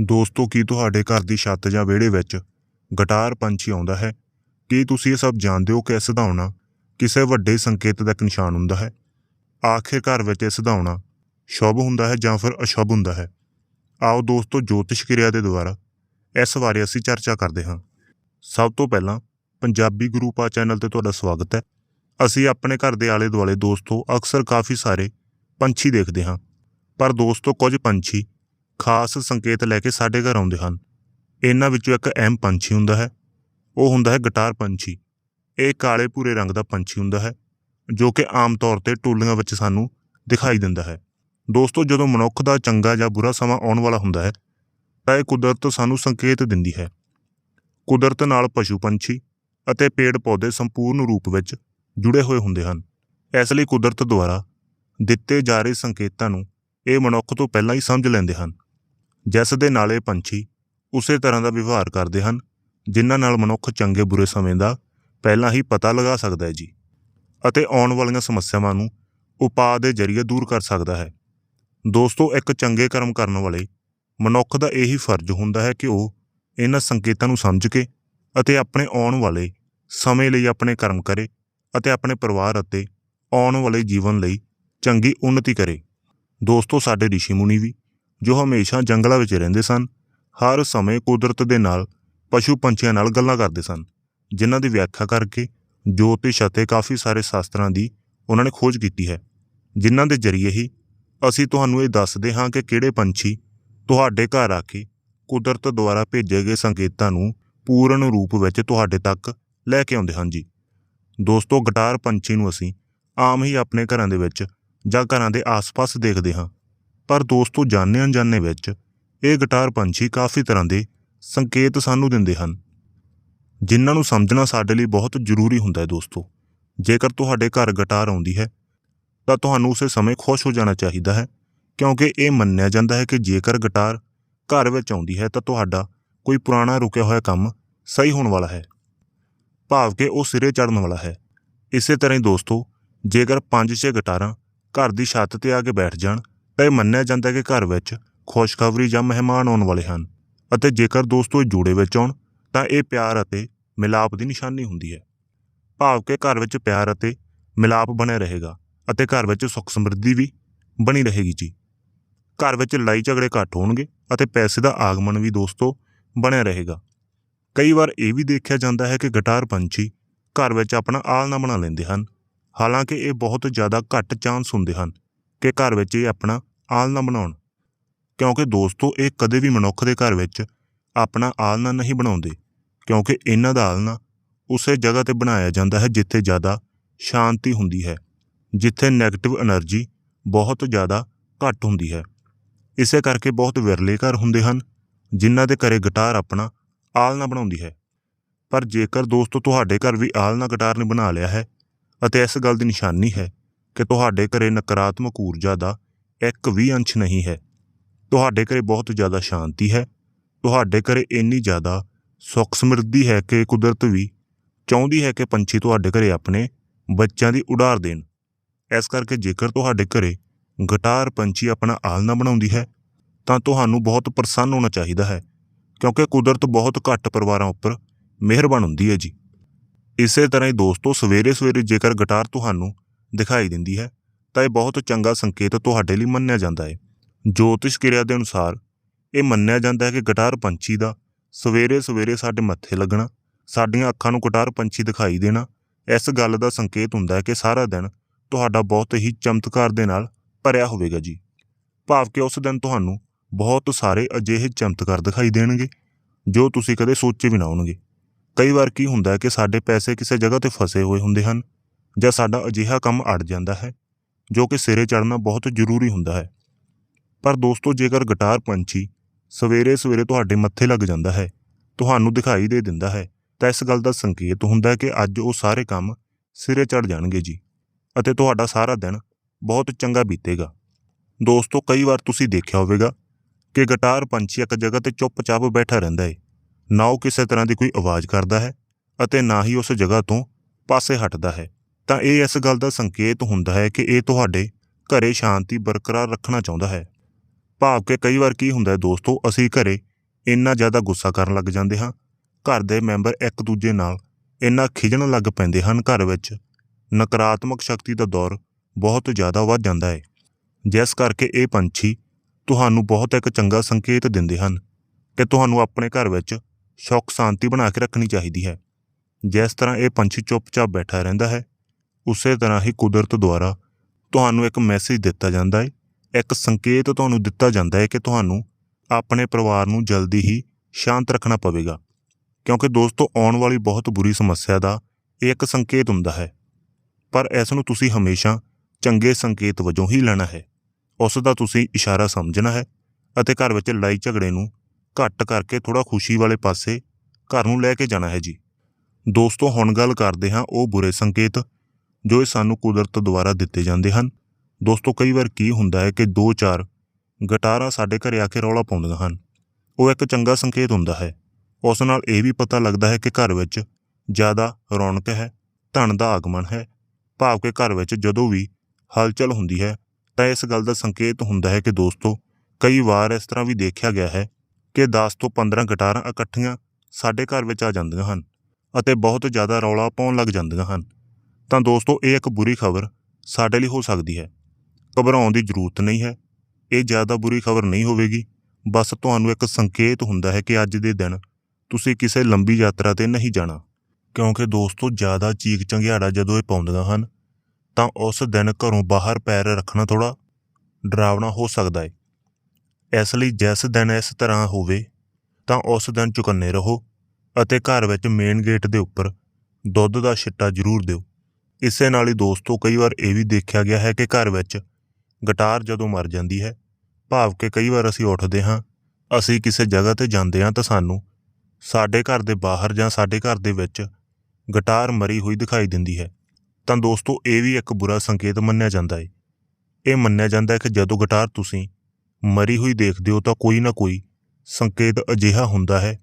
ਦੋਸਤੋ, ਕੀ ਤੁਹਾਡੇ ਘਰ ਦੀ ਛੱਤ ਜਾਂ ਵਿਹੜੇ ਵਿੱਚ ਗਟਾਰ ਪੰਛੀ ਆਉਂਦਾ ਹੈ? ਕੀ ਤੁਸੀਂ ਇਹ ਸਭ ਜਾਣਦੇ ਹੋ ਕਿ ਇਸ ਦਾ ਕਿਸੇ ਵੱਡੇ ਸੰਕੇਤ ਦਾ ਇੱਕ ਨਿਸ਼ਾਨ ਹੁੰਦਾ ਹੈ? ਆਖਿਰ ਘਰ ਵਿੱਚ ਇਹ ਸਧਾਉਣਾ ਸ਼ੁਭ ਹੁੰਦਾ ਹੈ ਜਾਂ ਫਿਰ ਅਸ਼ੁਭ ਹੁੰਦਾ ਹੈ? ਆਓ ਦੋਸਤੋ, ਜੋਤਿਸ਼ ਕਿਰਿਆ ਦੇ ਦੁਆਰਾ ਇਸ ਬਾਰੇ ਅਸੀਂ ਚਰਚਾ ਕਰਦੇ ਹਾਂ। ਸਭ ਤੋਂ ਪਹਿਲਾਂ ਪੰਜਾਬੀ ਗਰੂਪਾ ਚੈਨਲ ਤੇ ਤੁਹਾਡਾ ਸਵਾਗਤ ਹੈ। ਅਸੀਂ ਆਪਣੇ ਘਰ ਦੇ ਆਲੇ ਦੁਆਲੇ ਦੋਸਤੋ, ਅਕਸਰ ਕਾਫੀ ਸਾਰੇ ਪੰਛੀ ਦੇਖਦੇ ਹਾਂ। ਪਰ ਦੋਸਤੋ, ਕੁਝ ਪੰਛੀ ਖਾਸ ਸੰਕੇਤ ਲੈ ਕੇ ਸਾਡੇ ਘਰ ਆਉਂਦੇ ਹਨ। ਇਹਨਾਂ ਵਿੱਚੋਂ ਇੱਕ ਅਹਿਮ ਪੰਛੀ ਹੁੰਦਾ ਹੈ, ਉਹ ਹੁੰਦਾ ਹੈ ਗਟਾਰ ਪੰਛੀ। ਇਹ ਕਾਲੇ ਭੂਰੇ ਰੰਗ ਦਾ ਪੰਛੀ ਹੁੰਦਾ ਹੈ, ਜੋ ਕਿ ਆਮ ਤੌਰ ਤੇ ਟੋਲੀਆਂ ਵਿੱਚ ਸਾਨੂੰ ਦਿਖਾਈ ਦਿੰਦਾ ਹੈ। ਦੋਸਤੋ, ਜਦੋਂ ਮਨੁੱਖ ਦਾ ਚੰਗਾ ਜਾਂ ਬੁਰਾ ਸਮਾਂ ਆਉਣ ਵਾਲਾ ਹੁੰਦਾ ਹੈ, ਤਾਂ ਇਹ ਕੁਦਰਤ ਸਾਨੂੰ ਸੰਕੇਤ ਦਿੰਦੀ ਹੈ। ਕੁਦਰਤ ਨਾਲ ਪਸ਼ੂ ਪੰਛੀ ਅਤੇ ਪੇੜ ਪੌਦੇ ਸੰਪੂਰਨ ਰੂਪ ਵਿੱਚ ਜੁੜੇ ਹੋਏ ਹੁੰਦੇ ਹਨ। ਇਸ ਲਈ ਕੁਦਰਤ ਦੁਆਰਾ ਦਿੱਤੇ ਜਾ ਰਹੇ ਸੰਕੇਤਾਂ ਨੂੰ ਇਹ ਮਨੁੱਖ ਤੋਂ ਪਹਿਲਾਂ ਹੀ ਸਮਝ ਲੈਂਦੇ ਹਨ। ਜਿਸ ਦੇ ਨਾਲ ਇਹ ਪੰਛੀ ਉਸੇ ਤਰ੍ਹਾਂ ਦਾ ਵਿਵਹਾਰ ਕਰਦੇ ਹਨ, ਜਿਨ੍ਹਾਂ ਨਾਲ ਮਨੁੱਖ ਚੰਗੇ ਬੁਰੇ ਸਮੇਂ ਦਾ ਪਹਿਲਾਂ ਹੀ ਪਤਾ ਲਗਾ ਸਕਦਾ ਹੈ ਜੀ। ਅਤੇ ਆਉਣ ਵਾਲੀਆਂ ਸਮੱਸਿਆਵਾਂ ਨੂੰ ਉਪਾਅ ਦੇ ਜ਼ਰੀਏ ਦੂਰ ਕਰ ਸਕਦਾ ਹੈ। ਦੋਸਤੋ, ਇੱਕ ਚੰਗੇ ਕਰਮ ਕਰਨ ਵਾਲੇ ਮਨੁੱਖ ਦਾ ਇਹੀ ਫਰਜ਼ ਹੁੰਦਾ ਹੈ ਕਿ ਉਹ ਇਹਨਾਂ ਸੰਕੇਤਾਂ ਨੂੰ ਸਮਝ ਕੇ ਅਤੇ ਆਪਣੇ ਆਉਣ ਵਾਲੇ ਸਮੇਂ ਲਈ ਆਪਣੇ ਕਰਮ ਕਰੇ ਅਤੇ ਆਪਣੇ ਪਰਿਵਾਰ ਅਤੇ ਆਉਣ ਵਾਲੇ ਜੀਵਨ ਲਈ ਚੰਗੀ ਉન્નਤੀ ਕਰੇ। ਦੋਸਤੋ, ਸਾਡੇ ਰਿਸ਼ੀ ਮੁਨੀ ਵੀ ਜੋ ਹਮੇਸ਼ਾ ਜੰਗਲਾਂ ਵਿੱਚ ਰਹਿੰਦੇ ਸਨ, ਹਰ ਸਮੇਂ ਕੁਦਰਤ ਦੇ ਨਾਲ ਪਸ਼ੂ ਪੰਛੀਆਂ ਨਾਲ ਗੱਲਾਂ ਕਰਦੇ ਸਨ, ਜਿਨ੍ਹਾਂ ਦੀ ਵਿਆਖਿਆ ਕਰਕੇ ਜੋਤਿਸ਼ ਅਤੇ ਕਾਫੀ ਸਾਰੇ ਸ਼ਾਸਤਰਾਂ ਦੀ ਉਹਨਾਂ ਨੇ ਖੋਜ ਕੀਤੀ ਹੈ, ਜਿਨ੍ਹਾਂ ਦੇ ਜ਼ਰੀਏ ਹੀ ਅਸੀਂ ਤੁਹਾਨੂੰ ਇਹ ਦੱਸਦੇ ਹਾਂ ਕਿ ਕਿਹੜੇ ਪੰਛੀ ਤੁਹਾਡੇ ਘਰ ਆ ਕੇ ਕੁਦਰਤ ਦੁਆਰਾ ਭੇਜੇ ਗਏ ਸੰਕੇਤਾਂ ਨੂੰ ਪੂਰਨ ਰੂਪ ਵਿੱਚ ਤੁਹਾਡੇ ਤੱਕ ਲੈ ਕੇ ਆਉਂਦੇ ਹਨ ਜੀ। ਦੋਸਤੋ, ਗਟਾਰ ਪੰਛੀ ਨੂੰ ਅਸੀਂ ਆਮ ਹੀ ਆਪਣੇ ਘਰਾਂ ਦੇ ਵਿੱਚ ਜਾਂ ਘਰਾਂ ਦੇ ਆਸ-ਪਾਸ ਦੇਖਦੇ ਹਾਂ। ਪਰ ਦੋਸਤੋ ਜਾਣੇ ਅਣਜਾਣੇ ਵਿੱਚ ਇਹ ਗਟਾਰ ਪੰਛੀ ਕਾਫੀ ਤਰ੍ਹਾਂ ਦੇ ਸੰਕੇਤ ਸਾਨੂੰ ਦਿੰਦੇ ਹਨ। ਜਿਨ੍ਹਾਂ ਨੂੰ ਸਮਝਣਾ ਸਾਡੇ ਲਈ ਬਹੁਤ ਜ਼ਰੂਰੀ ਹੁੰਦਾ ਹੈ ਦੋਸਤੋ। ਜੇਕਰ ਤੁਹਾਡੇ ਘਰ ਗਟਾਰ ਆਉਂਦੀ ਹੈ, ਤਾਂ ਤੁਹਾਨੂੰ ਉਸੇ ਸਮੇਂ ਖੁਸ਼ ਹੋ ਜਾਣਾ ਚਾਹੀਦਾ ਹੈ, ਕਿਉਂਕਿ ਇਹ ਮੰਨਿਆ ਜਾਂਦਾ ਹੈ ਕਿ ਜੇਕਰ ਗਟਾਰ ਘਰ ਵਿੱਚ ਆਉਂਦੀ ਹੈ, ਤਾਂ ਤੁਹਾਡਾ ਕੋਈ ਪੁਰਾਣਾ ਰੁਕਿਆ ਹੋਇਆ ਕੰਮ ਸਹੀ ਹੋਣ ਵਾਲਾ ਹੈ। ਭਾਵ ਕਿ ਉਹ ਸਿਰੇ ਚੜਨ ਵਾਲਾ ਹੈ। ਇਸੇ ਤਰ੍ਹਾਂ ਹੀ ਦੋਸਤੋ, ਜੇਕਰ 5-6 ਗਟਾਰਾਂ ਘਰ ਦੀ ਛੱਤ ਤੇ ਆ ਕੇ ਬੈਠ ਜਾਣ ਇਹ ਮੰਨਿਆ ਜਾਂਦਾ ਹੈ ਕਿ ਘਰ ਵਿੱਚ ਖੁਸ਼ਖਬਰੀ ਜਾਂ ਮਹਿਮਾਨ ਆਉਣ ਵਾਲੇ ਹਨ ਅਤੇ ਜੇਕਰ ਦੋਸਤੋ ਇਹ ਜੋੜੇ ਵਿੱਚ ਆਉਣ, ਤਾਂ ਇਹ ਪਿਆਰ ਅਤੇ ਮਿਲਾਪ ਦੀ ਨਿਸ਼ਾਨੀ ਹੁੰਦੀ ਹੈ। ਭਾਵ ਕਿ ਘਰ ਵਿੱਚ ਪਿਆਰ ਅਤੇ ਮਿਲਾਪ ਬਣਿਆ ਰਹੇਗਾ ਅਤੇ ਘਰ ਵਿੱਚ ਸੁੱਖ ਸਮਰਿੱਧੀ ਵੀ ਬਣੀ ਰਹੇਗੀ ਜੀ। ਘਰ ਵਿੱਚ ਲੜਾਈ ਝਗੜੇ ਘੱਟ ਹੋਣਗੇ ਅਤੇ ਪੈਸੇ ਦਾ ਆਗਮਨ ਵੀ ਦੋਸਤੋ ਬਣਿਆ ਰਹੇਗਾ। ਕਈ ਵਾਰ ਇਹ ਵੀ ਦੇਖਿਆ ਜਾਂਦਾ ਹੈ ਕਿ ਗਟਾਰ ਪੰਛੀ ਘਰ ਵਿੱਚ ਆਪਣਾ ਆਲਣਾ ਬਣਾ ਲੈਂਦੇ ਹਨ। ਹਾਲਾਂਕਿ ਇਹ ਬਹੁਤ ਜ਼ਿਆਦਾ ਘੱਟ ਚਾਂਸ ਹੁੰਦੇ ਹਨ ਕਿ ਘਰ ਵਿੱਚ ਇਹ ਆਪਣਾ ਆਲਣਾ ਬਣਾਉਣ। ਕਿਉਂਕਿ ਦੋਸਤੋ, ਇਹ ਕਦੇ ਵੀ ਮਨੁੱਖ ਦੇ ਘਰ ਵਿੱਚ ਆਪਣਾ ਆਲਣਾ ਨਹੀਂ ਬਣਾਉਂਦੇ। ਕਿਉਂਕਿ ਇਹਨਾਂ ਦਾ ਆਲਣਾ ਉਸੇ ਜਗ੍ਹਾ ਤੇ ਬਣਾਇਆ ਜਾਂਦਾ ਹੈ ਜਿੱਥੇ ਜ਼ਿਆਦਾ ਸ਼ਾਂਤੀ ਹੁੰਦੀ ਹੈ, ਜਿੱਥੇ ਨੈਗੇਟਿਵ એનર્ਜੀ ਬਹੁਤ ਜ਼ਿਆਦਾ ਘੱਟ ਹੁੰਦੀ ਹੈ। ਇਸੇ ਕਰਕੇ ਬਹੁਤ ਵਿਰਲੇ ਘਰ ਹੁੰਦੇ ਹਨ, ਜਿਨ੍ਹਾਂ ਦੇ ਘਰੇ ਗਿਟਾਰ ਆਪਣਾ ਆਲਣਾ ਬਣਾਉਂਦੀ ਹੈ। ਪਰ ਜੇਕਰ ਦੋਸਤੋ, ਤੁਹਾਡੇ ਘਰ ਵੀ ਆਲ਼ ਆਲਣਾ ਗਿਟਾਰ ਨੇ ਬਣਾ ਲਿਆ ਹੈ, ਅਤੇ ਇਸ ਗੱਲ ਦੀ ਨਿਸ਼ਾਨੀ ਹੈ ਕਿ ਤੁਹਾਡੇ ਘਰੇ ਨਕਾਰਾਤਮਕ ਊਰਜਾ ਦਾ ਇੱਕ ਵੀ ਅੰਸ਼ ਨਹੀਂ ਹੈ। ਤੁਹਾਡੇ ਘਰੇ ਬਹੁਤ ਜ਼ਿਆਦਾ ਸ਼ਾਂਤੀ ਹੈ। ਤੁਹਾਡੇ ਘਰੇ ਇੰਨੀ ਜ਼ਿਆਦਾ ਸੁੱਖ ਸਮਰਿੱਧੀ ਹੈ ਕਿ ਕੁਦਰਤ ਵੀ ਚਾਹੁੰਦੀ ਹੈ ਕਿ ਪੰਛੀ ਤੁਹਾਡੇ ਘਰੇ ਆਪਣੇ ਬੱਚਿਆਂ ਦੀ ਉਡਾਰ ਦੇਣ। ਇਸ ਕਰਕੇ ਜੇਕਰ ਤੁਹਾਡੇ ਘਰੇ ਗਟਾਰ ਪੰਛੀ ਆਪਣਾ ਆਲਣਾ ਬਣਾਉਂਦੀ ਹੈ, ਤਾਂ ਤੁਹਾਨੂੰ ਬਹੁਤ ਪ੍ਰਸੰਨ ਹੋਣਾ ਚਾਹੀਦਾ ਹੈ, ਕਿਉਂਕਿ ਕੁਦਰਤ ਬਹੁਤ ਘੱਟ ਪਰਿਵਾਰਾਂ ਉੱਪਰ ਮਿਹਰਬਾਨ ਹੁੰਦੀ ਹੈ ਜੀ। ਇਸੇ ਤਰ੍ਹਾਂ ਹੀ ਦੋਸਤੋ ਸਵੇਰੇ ਸਵੇਰੇ ਜੇਕਰ ਗਟਾਰ ਤੁਹਾਨੂੰ ਦਿਖਾਈ ਦਿੰਦੀ ਹੈ, ਤਾਂ ਇਹ ਬਹੁਤ ਚੰਗਾ ਸੰਕੇਤ ਤੁਹਾਡੇ ਲਈ ਮੰਨਿਆ ਜਾਂਦਾ ਹੈ। ਜੋਤਿਸ਼ ਕਿਰਿਆ ਦੇ ਅਨੁਸਾਰ ਇਹ ਮੰਨਿਆ ਜਾਂਦਾ ਹੈ ਕਿ ਗਟਾਰ ਪੰਛੀ ਦਾ ਸਵੇਰੇ ਸਵੇਰੇ ਸਾਡੇ ਮੱਥੇ ਲੱਗਣਾ, ਸਾਡੀਆਂ ਅੱਖਾਂ ਨੂੰ ਗਟਾਰ ਪੰਛੀ ਦਿਖਾਈ ਦੇਣਾ, ਇਸ ਗੱਲ ਦਾ ਸੰਕੇਤ ਹੁੰਦਾ ਹੈ ਕਿ ਸਾਰਾ ਦਿਨ ਤੁਹਾਡਾ ਬਹੁਤ ਹੀ ਚਮਤਕਾਰ ਦੇ ਨਾਲ ਭਰਿਆ ਹੋਵੇਗਾ ਜੀ। ਭਾਵ ਕਿ ਉਸ ਦਿਨ ਤੁਹਾਨੂੰ ਬਹੁਤ ਸਾਰੇ ਅਜਿਹੇ ਚਮਤਕਾਰ ਦਿਖਾਈ ਦੇਣਗੇ, ਜੋ ਤੁਸੀਂ ਕਦੇ ਸੋਚੇ ਵੀ ਨਾ ਹੋਣਗੇ। ਕਈ ਵਾਰ ਕੀ ਹੁੰਦਾ ਹੈ ਕਿ ਸਾਡੇ ਪੈਸੇ ਕਿਸੇ ਜਗ੍ਹਾ ਤੇ ਫਸੇ ਹੋਏ ਹੁੰਦੇ ਹਨ ਜਾਂ ਸਾਡਾ ਅਜਿਹਾ ਕੰਮ ਅੜ ਜਾਂਦਾ ਹੈ, ਜੋ ਕਿ ਸਿਰੇ ਚੜਨਾ ਬਹੁਤ ਜ਼ਰੂਰੀ ਹੁੰਦਾ ਹੈ। ਪਰ ਦੋਸਤੋ, ਜੇਕਰ ਗਟਾਰ ਪੰਛੀ ਸਵੇਰੇ ਸਵੇਰੇ ਤੁਹਾਡੇ ਮੱਥੇ ਲੱਗ ਜਾਂਦਾ ਹੈ, ਤੁਹਾਨੂੰ ਦਿਖਾਈ ਦੇ ਦਿੰਦਾ ਹੈ, ਤਾਂ ਇਸ ਗੱਲ ਦਾ ਸੰਕੇਤ ਹੁੰਦਾ ਹੈ ਕਿ ਅੱਜ ਉਹ ਸਾਰੇ ਕੰਮ ਸਿਰੇ ਚੜ ਜਾਣਗੇ ਜੀ, ਅਤੇ ਤੁਹਾਡਾ ਸਾਰਾ ਦਿਨ ਬਹੁਤ ਚੰਗਾ ਬੀਤੇਗਾ। ਦੋਸਤੋ, ਕਈ ਵਾਰ ਤੁਸੀਂ ਦੇਖਿਆ ਹੋਵੇਗਾ ਕਿ ਗਟਾਰ ਪੰਛੀ ਇੱਕ ਜਗ੍ਹਾ ਤੇ ਚੁੱਪਚਾਪ ਬੈਠਾ ਰਹਿੰਦਾ ਹੈ, ਨਾ ਉਹ ਕਿਸੇ ਤਰ੍ਹਾਂ ਦੀ ਕੋਈ ਆਵਾਜ਼ ਕਰਦਾ ਹੈ, ਅਤੇ ਨਾ ਹੀ ਉਸ ਜਗ੍ਹਾ ਤੋਂ ਪਾਸੇ ਹਟਦਾ ਹੈ। ਤਾਂ ਇਹ ਇਸ ਗੱਲ ਦਾ ਸੰਕੇਤ ਹੁੰਦਾ ਹੈ ਕਿ ਇਹ ਤੁਹਾਡੇ ਘਰੇ ਸ਼ਾਂਤੀ ਬਰਕਰਾਰ ਰੱਖਣਾ ਚਾਹੁੰਦਾ ਹੈ। ਭਾਵ ਕਿ ਕਈ ਵਾਰ ਕੀ ਹੁੰਦਾ ਹੈ ਦੋਸਤੋ, ਅਸੀਂ ਘਰੇ ਇੰਨਾ ਜ਼ਿਆਦਾ ਗੁੱਸਾ ਕਰਨ ਲੱਗ ਜਾਂਦੇ ਹਾਂ, ਘਰ ਦੇ ਮੈਂਬਰ ਇੱਕ ਦੂਜੇ ਨਾਲ ਇੰਨਾ ਖਿਜਣ ਲੱਗ ਪੈਂਦੇ ਹਨ, ਘਰ ਵਿੱਚ ਨਕਾਰਾਤਮਕ ਸ਼ਕਤੀ ਦਾ ਦੌਰ ਬਹੁਤ ਜ਼ਿਆਦਾ ਵੱਧ ਜਾਂਦਾ ਹੈ। ਜਿਸ ਕਰਕੇ ਇਹ ਪੰਛੀ ਤੁਹਾਨੂੰ ਬਹੁਤ ਇੱਕ ਚੰਗਾ ਸੰਕੇਤ ਦਿੰਦੇ ਹਨ ਕਿ ਤੁਹਾਨੂੰ ਆਪਣੇ ਘਰ ਵਿੱਚ ਸੁੱਖ ਸ਼ਾਂਤੀ ਬਣਾ ਕੇ ਰੱਖਣੀ ਚਾਹੀਦੀ ਹੈ। ਜਿਸ ਤਰ੍ਹਾਂ ਇਹ ਪੰਛੀ ਚੁੱਪਚਾਪ ਬੈਠਾ ਰਹਿੰਦਾ ਹੈ ਉਸੇ ਤਰ੍ਹਾਂ ਹੀ ਕੁਦਰਤ ਦੁਆਰਾ ਤੁਹਾਨੂੰ ਇੱਕ ਮੈਸੇਜ ਦਿੱਤਾ ਜਾਂਦਾ ਹੈ ਇੱਕ ਸੰਕੇਤ ਤੁਹਾਨੂੰ ਦਿੱਤਾ ਜਾਂਦਾ ਹੈ ਕਿ ਤੁਹਾਨੂੰ ਆਪਣੇ ਪਰਿਵਾਰ ਨੂੰ ਜਲਦੀ ਹੀ ਸ਼ਾਂਤ ਰੱਖਣਾ ਪਵੇਗਾ। ਕਿਉਂਕਿ ਦੋਸਤੋ, ਆਉਣ ਵਾਲੀ ਬਹੁਤ ਬੁਰੀ ਸਮੱਸਿਆ ਦਾ ਇਹ ਇੱਕ ਸੰਕੇਤ ਹੁੰਦਾ ਹੈ। ਪਰ ਇਸ ਨੂੰ ਤੁਸੀਂ ਹਮੇਸ਼ਾ ਚੰਗੇ ਸੰਕੇਤ ਵਜੋਂ ਹੀ ਲੈਣਾ ਹੈ। ਉਸ ਦਾ ਤੁਸੀਂ ਇਸ਼ਾਰਾ ਸਮਝਣਾ ਹੈ ਅਤੇ ਘਰ ਵਿੱਚ ਲੜਾਈ ਝਗੜੇ ਨੂੰ ਘੱਟ ਕਰਕੇ ਥੋੜਾ ਖੁਸ਼ੀ ਵਾਲੇ ਪਾਸੇ ਘਰ ਨੂੰ ਲੈ ਕੇ ਜਾਣਾ ਹੈ ਜੀ। ਦੋਸਤੋ, ਹੁਣ ਗੱਲ ਕਰਦੇ ਹਾਂ ਉਹ ਬੁਰੇ ਸੰਕੇਤ ਜੋ ਇਹ ਸਾਨੂੰ ਕੁਦਰਤ ਦੁਆਰਾ ਦਿੱਤੇ ਜਾਂਦੇ ਹਨ। ਦੋਸਤੋ, ਕਈ ਵਾਰ ਕੀ ਹੁੰਦਾ ਹੈ ਕਿ ਦੋ ਚਾਰ ਗਟਾਰਾਂ ਸਾਡੇ ਘਰੇ ਆ ਕੇ ਰੌਲਾ ਪਾਉਂਦੀਆਂ ਹਨ। ਉਹ ਇੱਕ ਚੰਗਾ ਸੰਕੇਤ ਹੁੰਦਾ ਹੈ। ਉਸ ਨਾਲ ਇਹ ਵੀ ਪਤਾ ਲੱਗਦਾ ਹੈ ਕਿ ਘਰ ਵਿੱਚ ਜ਼ਿਆਦਾ ਰੌਣਕ ਹੈ, ਧਨ ਦਾ ਆਗਮਨ ਹੈ। ਭਾਵ ਕਿ ਘਰ ਵਿੱਚ ਜਦੋਂ ਵੀ ਹਲਚਲ ਹੁੰਦੀ ਹੈ, ਤਾਂ ਇਸ ਗੱਲ ਦਾ ਸੰਕੇਤ ਹੁੰਦਾ ਹੈ ਕਿ ਦੋਸਤੋ, ਕਈ ਵਾਰ ਇਸ ਤਰ੍ਹਾਂ ਵੀ ਦੇਖਿਆ ਗਿਆ ਹੈ ਕਿ 10 ਤੋਂ 15 ਗਟਾਰਾਂ ਇਕੱਠੀਆਂ ਸਾਡੇ ਘਰ ਵਿੱਚ ਆ ਜਾਂਦੀਆਂ ਹਨ ਅਤੇ ਬਹੁਤ ਜ਼ਿਆਦਾ ਰੌਲਾ ਪਾਉਣ ਲੱਗ ਜਾਂਦੀਆਂ ਹਨ। ਤਾਂ ਦੋਸਤੋ, ਇਹ ਇੱਕ ਬੁਰੀ ਖਬਰ ਸਾਡੇ ਲਈ ਹੋ ਸਕਦੀ ਹੈ। ਘਬਰਾਉਣ ਦੀ ਜ਼ਰੂਰਤ ਨਹੀਂ ਹੈ। ਇਹ ਜ਼ਿਆਦਾ ਬੁਰੀ ਖਬਰ ਨਹੀਂ ਹੋਵੇਗੀ। ਬਸ ਤੁਹਾਨੂੰ ਇੱਕ ਸੰਕੇਤ ਹੁੰਦਾ ਹੈ ਕਿ ਅੱਜ ਦੇ ਦਿਨ ਤੁਸੀਂ ਕਿਸੇ ਲੰਬੀ ਯਾਤਰਾ ਤੇ ਨਹੀਂ ਜਾਣਾ। ਕਿਉਂਕਿ ਦੋਸਤੋ, ਜ਼ਿਆਦਾ ਚੀਕ ਚੰਗਿਆੜਾ ਜਦੋਂ ਇਹ ਪਾਉਂਦੀਆਂ ਹਨ, ਤਾਂ ਉਸ ਦਿਨ ਘਰੋਂ ਬਾਹਰ ਪੈਰ ਰੱਖਣਾ ਥੋੜਾ ਡਰਾਵਣਾ ਹੋ ਸਕਦਾ ਹੈ। ਇਸ ਲਈ ਜਿਸ ਦਿਨ ਇਸ ਤਰ੍ਹਾਂ ਹੋਵੇ, ਤਾਂ ਉਸ ਦਿਨ ਚੁਕੰਨੇ ਰਹੋ ਅਤੇ ਘਰ ਵਿੱਚ ਮੇਨ ਗੇਟ ਦੇ ਉੱਪਰ ਦੁੱਧ ਦਾ ਛਿੱਟਾ ਜ਼ਰੂਰ ਦਿਓ। ਇਸੇ ਨਾਲ ਹੀ ਦੋਸਤੋ ਕਈ ਵਾਰ ਇਹ ਵੀ ਦੇਖਿਆ ਗਿਆ ਹੈ ਕਿ ਘਰ ਵਿੱਚ ਗਟਾਰ ਜਦੋਂ ਮਰ ਜਾਂਦੀ ਹੈ, ਭਾਵ ਕਿ ਕਈ ਵਾਰ ਅਸੀਂ ਉੱਠਦੇ ਹਾਂ, ਅਸੀਂ ਕਿਸੇ ਜਗ੍ਹਾ ਤੇ ਜਾਂਦੇ ਹਾਂ ਤਾਂ ਸਾਨੂੰ ਸਾਡੇ ਘਰ ਦੇ ਬਾਹਰ ਜਾਂ ਸਾਡੇ ਘਰ ਦੇ ਵਿੱਚ ਗਟਾਰ ਮਰੀ ਹੋਈ ਦਿਖਾਈ ਦਿੰਦੀ ਹੈ। ਤਾਂ ਦੋਸਤੋ ਇਹ ਵੀ ਇੱਕ ਬੁਰਾ ਸੰਕੇਤ ਮੰਨਿਆ ਜਾਂਦਾ ਹੈ ਇਹ ਮੰਨਿਆ ਜਾਂਦਾ ਹੈ ਕਿ ਜਦੋਂ ਗਟਾਰ ਤੁਸੀਂ ਮਰੀ ਹੋਈ ਦੇਖਦੇ ਹੋ ਤਾਂ ਕੋਈ ਨਾ ਕੋਈ ਸੰਕੇਤ ਅਜਿਹਾ ਹੁੰਦਾ ਹੈ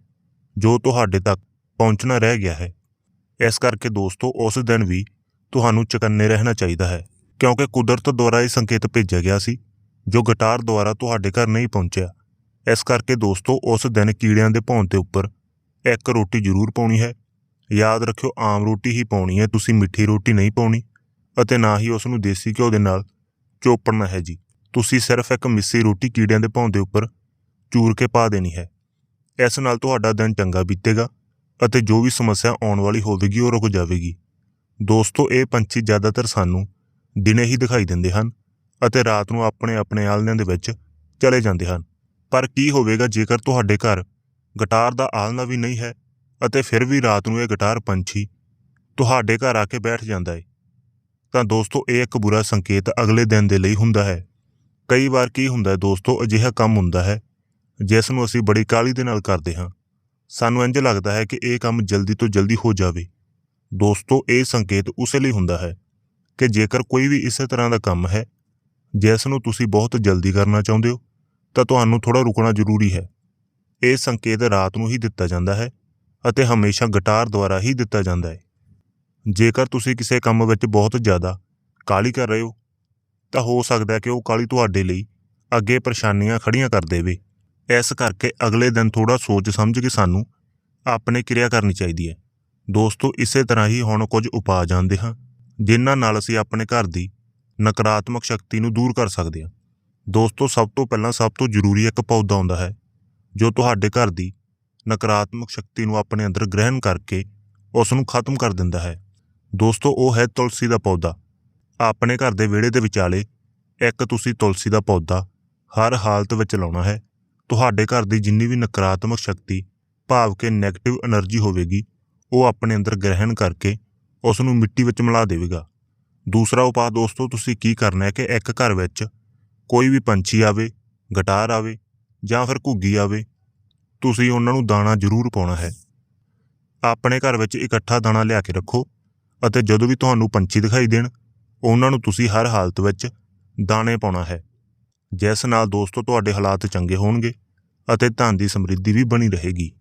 ਜੋ ਤੁਹਾਡੇ ਤੱਕ ਪਹੁੰਚਣਾ ਰਹਿ ਗਿਆ ਹੈ। ਇਸ ਕਰਕੇ ਦੋਸਤੋ ਉਸ ਦਿਨ ਵੀ ਤੁਹਾਨੂੰ ਚਕੰਨੇ ਰਹਿਣਾ ਚਾਹੀਦਾ ਹੈ, ਕਿਉਂਕਿ ਕੁਦਰਤ ਦੁਆਰਾ ਇਹ ਸੰਕੇਤ ਭੇਜਿਆ ਗਿਆ ਸੀ, ਜੋ ਗਟਾਰ ਦੁਆਰਾ ਤੁਹਾਡੇ ਘਰ ਨਹੀਂ ਪਹੁੰਚਿਆ। ਇਸ ਕਰਕੇ ਦੋਸਤੋ, ਉਸ ਦਿਨ ਕੀੜਿਆਂ ਦੇ ਭੌਂ ਦੇ ਉੱਪਰ ਇੱਕ ਰੋਟੀ ਜ਼ਰੂਰ ਪਾਉਣੀ ਹੈ। ਯਾਦ ਰੱਖਿਓ, ਆਮ ਰੋਟੀ ਹੀ ਪਾਉਣੀ ਹੈ, ਤੁਸੀਂ ਮਿੱਠੀ ਰੋਟੀ ਨਹੀਂ ਪਾਉਣੀ, ਅਤੇ ਨਾ ਹੀ ਉਸ ਨੂੰ ਦੇਸੀ ਘਿਓ ਦੇ ਨਾਲ ਚੋਪੜਨਾ ਹੈ ਜੀ। ਤੁਸੀਂ ਸਿਰਫ ਇੱਕ ਮਿੱਸੀ ਰੋਟੀ ਕੀੜਿਆਂ ਦੇ ਭੌਂ ਦੇ ਉੱਪਰ ਚੂਰ ਕੇ ਪਾ ਦੇਣੀ ਹੈ। ਇਸ ਨਾਲ ਤੁਹਾਡਾ ਦਿਨ ਚੰਗਾ ਬੀਤੇਗਾ, ਅਤੇ ਜੋ ਵੀ ਸਮੱਸਿਆ ਆਉਣ ਵਾਲੀ ਹੋਵੇਗੀ, ਉਹ ਰੁਕ ਜਾਵੇਗੀ। ਦੋਸਤੋ, ਇਹ ਪੰਛੀ ਜ਼ਿਆਦਾਤਰ ਸਾਨੂੰ ਦਿਨੇ ਹੀ ਦਿਖਾਈ ਦਿੰਦੇ ਹਨ ਅਤੇ ਰਾਤ ਨੂੰ ਆਪਣੇ ਆਪਣੇ ਆਲਣਿਆਂ ਦੇ ਵਿੱਚ ਚਲੇ ਜਾਂਦੇ ਹਨ। ਪਰ ਕੀ ਹੋਵੇਗਾ ਜੇਕਰ ਤੁਹਾਡੇ ਘਰ ਗਟਾਰ ਦਾ ਆਲਣਾ ਵੀ ਨਹੀਂ ਹੈ ਅਤੇ ਫਿਰ ਵੀ ਰਾਤ ਨੂੰ ਇਹ ਗਟਾਰ ਪੰਛੀ ਤੁਹਾਡੇ ਘਰ ਆ ਕੇ ਬੈਠ ਜਾਂਦਾ ਹੈ ਤਾਂ ਦੋਸਤੋ, ਇਹ ਇੱਕ ਬੁਰਾ ਸੰਕੇਤ ਅਗਲੇ ਦਿਨ ਦੇ ਲਈ ਹੁੰਦਾ ਹੈ। ਕਈ ਵਾਰ ਕੀ ਹੁੰਦਾ ਹੈ ਦੋਸਤੋ, ਅਜਿਹਾ ਕੰਮ ਹੁੰਦਾ ਹੈ ਜਿਸ ਨੂੰ ਅਸੀਂ ਬੜੀ ਕਾਲੀ ਦੇ ਨਾਲ ਕਰਦੇ ਹਾਂ। ਸਾਨੂੰ ਇੰਜ ਲੱਗਦਾ ਹੈ ਕਿ ਇਹ ਕੰਮ ਜਲਦੀ ਤੋਂ ਜਲਦੀ ਹੋ ਜਾਵੇ। ਦੋਸਤੋ, ਇਹ ਸੰਕੇਤ ਉਸੇ ਲਈ ਹੁੰਦਾ ਹੈ ਕਿ ਜੇਕਰ ਕੋਈ ਵੀ ਇਸੇ ਤਰ੍ਹਾਂ ਦਾ ਕੰਮ ਹੈ ਜਿਸ ਨੂੰ ਤੁਸੀਂ ਬਹੁਤ ਜਲਦੀ ਕਰਨਾ ਚਾਹੁੰਦੇ ਹੋ, ਤਾਂ ਤੁਹਾਨੂੰ ਥੋੜਾ ਰੁਕਣਾ ਜ਼ਰੂਰੀ ਹੈ। ਇਹ ਸੰਕੇਤ ਰਾਤ ਨੂੰ ਹੀ ਦਿੱਤਾ ਜਾਂਦਾ ਹੈ ਅਤੇ ਹਮੇਸ਼ਾ ਗਟਾਰ ਦੁਆਰਾ ਹੀ ਦਿੱਤਾ ਜਾਂਦਾ ਹੈ। ਜੇਕਰ ਤੁਸੀਂ ਕਿਸੇ ਕੰਮ ਵਿੱਚ ਬਹੁਤ ਜ਼ਿਆਦਾ ਕਾਲੀ ਕਰ ਰਹੇ ਹੋ, ਤਾਂ ਹੋ ਸਕਦਾ ਹੈ ਕਿ ਉਹ ਕਾਲੀ ਤੁਹਾਡੇ ਲਈ ਅੱਗੇ ਪਰੇਸ਼ਾਨੀਆਂ ਖੜੀਆਂ ਕਰ ਦੇਵੇ। ਇਸ ਕਰਕੇ ਅਗਲੇ ਦਿਨ ਥੋੜਾ ਸੋਚ ਸਮਝ ਕੇ ਸਾਨੂੰ ਆਪਣੇ ਕਿਰਿਆ ਕਰਨੀ ਚਾਹੀਦੀ ਹੈ। ਦੋਸਤੋ, ਇਸੇ ਤਰ੍ਹਾਂ ਹੀ ਹੁਣ ਕੁਝ ਉਪਾਅ ਜਾਂਦੇ ਹਾਂ, ਜਿਨ੍ਹਾਂ ਨਾਲ ਅਸੀਂ ਆਪਣੇ ਘਰ ਦੀ ਨਕਾਰਾਤਮਕ ਸ਼ਕਤੀ ਨੂੰ ਦੂਰ ਕਰ ਸਕਦੇ ਹਾਂ। ਦੋਸਤੋ, ਸਭ ਤੋਂ ਪਹਿਲਾਂ ਸਭ ਤੋਂ ਜ਼ਰੂਰੀ ਇੱਕ ਪੌਦਾ ਹੁੰਦਾ ਹੈ, ਜੋ ਤੁਹਾਡੇ ਘਰ ਦੀ ਨਕਾਰਾਤਮਕ ਸ਼ਕਤੀ ਨੂੰ ਆਪਣੇ ਅੰਦਰ ਗ੍ਰਹਿਣ ਕਰਕੇ ਉਸ ਨੂੰ ਖਤਮ ਕਰ ਦਿੰਦਾ ਹੈ। ਦੋਸਤੋ, ਉਹ ਹੈ ਤੁਲਸੀ ਦਾ ਪੌਦਾ। ਆਪਣੇ ਘਰ ਦੇ ਵਿਹੜੇ ਦੇ ਵਿਚਾਲੇ ਇੱਕ ਤੁਸੀਂ ਤੁਲਸੀ ਦਾ ਪੌਦਾ ਹਰ ਹਾਲਤ ਵਿੱਚ ਲਾਉਣਾ ਹੈ। ਤੁਹਾਡੇ ਘਰ ਦੀ ਜਿੰਨੀ ਵੀ ਨਕਾਰਾਤਮਕ ਸ਼ਕਤੀ, ਭਾਵ ਕਿ ਨੈਗੇਟਿਵ એનર્ਜੀ ਹੋਵੇਗੀ ਉਹ ਆਪਣੇ ਅੰਦਰ ਗ੍ਰਹਿਣ ਕਰਕੇ ਉਸ ਨੂੰ ਮਿੱਟੀ ਵਿੱਚ ਮਿਲਾ ਦੇਵੇਗਾ। ਦੂਸਰਾ ਉਪਾਅ, ਦੋਸਤੋ, ਤੁਸੀਂ ਕੀ ਕਰਨਾ ਹੈ ਕਿ ਇੱਕ ਘਰ ਵਿੱਚ ਕੋਈ ਵੀ ਪੰਛੀ ਆਵੇ, ਗਟਾਰ ਆਵੇ ਜਾਂ ਫਿਰ ਘੁੱਗੀ ਆਵੇ, ਤੁਸੀਂ ਉਹਨਾਂ ਨੂੰ ਦਾਣਾ ਜ਼ਰੂਰ ਪਾਉਣਾ ਹੈ। ਆਪਣੇ ਘਰ ਵਿੱਚ ਇਕੱਠਾ ਦਾਣਾ ਲਿਆ ਕੇ ਰੱਖੋ ਅਤੇ ਜਦੋਂ ਵੀ ਤੁਹਾਨੂੰ ਪੰਛੀ ਦਿਖਾਈ ਦੇਣ, ਉਹਨਾਂ ਨੂੰ ਤੁਸੀਂ ਹਰ ਹਾਲਤ ਵਿੱਚ ਦਾਣੇ ਪਾਉਣਾ ਹੈ। ਜਿਸ ਨਾਲ ਦੋਸਤੋ, ਤੁਹਾਡੇ ਹਾਲਾਤ ਚੰਗੇ ਹੋਣਗੇ ਅਤੇ ਧਨ ਦੀ ਸਮਰਿੱਧੀ ਵੀ ਬਣੀ ਰਹੇਗੀ।